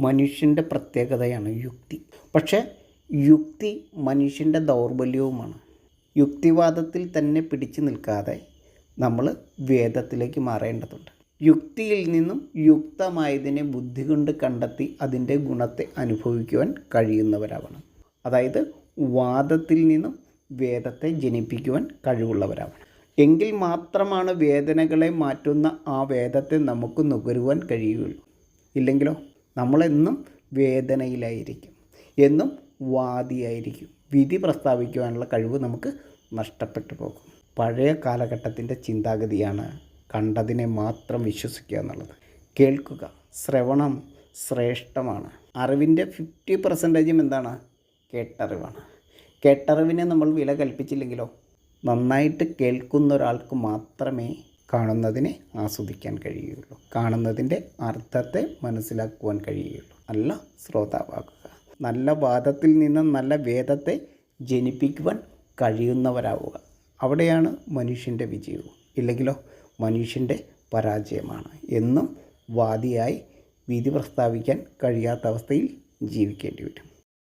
മനുഷ്യന്റെ പ്രത്യേകതയാണ് യുക്തി. പക്ഷേ യുക്തി മനുഷ്യന്റെ ദൗർബല്യവുമാണ്. യുക്തിവാദത്തിൽ തന്നെ പിടിച്ചു നിൽക്കാതെ നമ്മൾ വേദത്തിലേക്ക് മാറേണ്ടതുണ്ട്. യുക്തിയിൽ നിന്നും യുക്തമായതിനെ ബുദ്ധി കൊണ്ട് കണ്ടെത്തി അതിന്റെ ഗുണത്തെ അനുഭവിക്കുവാൻ കഴിയുന്നവരാവണം. അതായത് വാദത്തിൽ നിന്നും വേദത്തെ ജനിപ്പിക്കുവാൻ കഴിവുള്ളവരാവണം. എങ്കിൽ മാത്രമാണ് വേദനകളെ മാറ്റുന്ന ആ വേദത്തെ നമുക്ക് നുകരുവാൻ കഴിയുകയുള്ളൂ. ഇല്ലെങ്കിലോ? നമ്മളെന്നും വേദനയിലായിരിക്കും. എന്നും വാദിയായിരിക്കും. വിധി പ്രസ്താവിക്കുവാനുള്ള കഴിവ് നമുക്ക് നഷ്ടപ്പെട്ടു പോകും. പഴയ കാലഘട്ടത്തിന്റെ ചിന്താഗതിയാണ് കണ്ടതിനെ മാത്രം വിശ്വസിക്കുക എന്നുള്ളത്. കേൾക്കുക ശ്രവണം ശ്രേഷ്ഠമാണ്. അറിവിന്റെ ഫിഫ്റ്റി പെർസെന്റേജും എന്താണ്? കേട്ടറിവാണ്. കേട്ടറിവിനെ നമ്മൾ വില കൽപ്പിച്ചില്ലെങ്കിലോ? നന്നായിട്ട് കേൾക്കുന്ന ഒരാൾക്ക് മാത്രമേ കാണുന്നതിനെ ആസ്വദിക്കാൻ കഴിയുകയുള്ളൂ. കാണുന്നതിന്റെ അർത്ഥത്തെ മനസ്സിലാക്കുവാൻ കഴിയുകയുള്ളൂ. നല്ല ശ്രോതാവാകുക. നല്ല വാദത്തിൽ നിന്ന് നല്ല വേദത്തെ ജനിപ്പിക്കുവാൻ കഴിയുന്നവരാവുക. അവിടെയാണ് മനുഷ്യന്റെ വിജയവും. ഇല്ലെങ്കിലോ മനുഷ്യന്റെ പരാജയമാണ്. എന്നും വാദിയായി വിധി പ്രസ്താവിക്കാൻ കഴിയാത്ത അവസ്ഥയിൽ ജീവിക്കേണ്ടി വരും.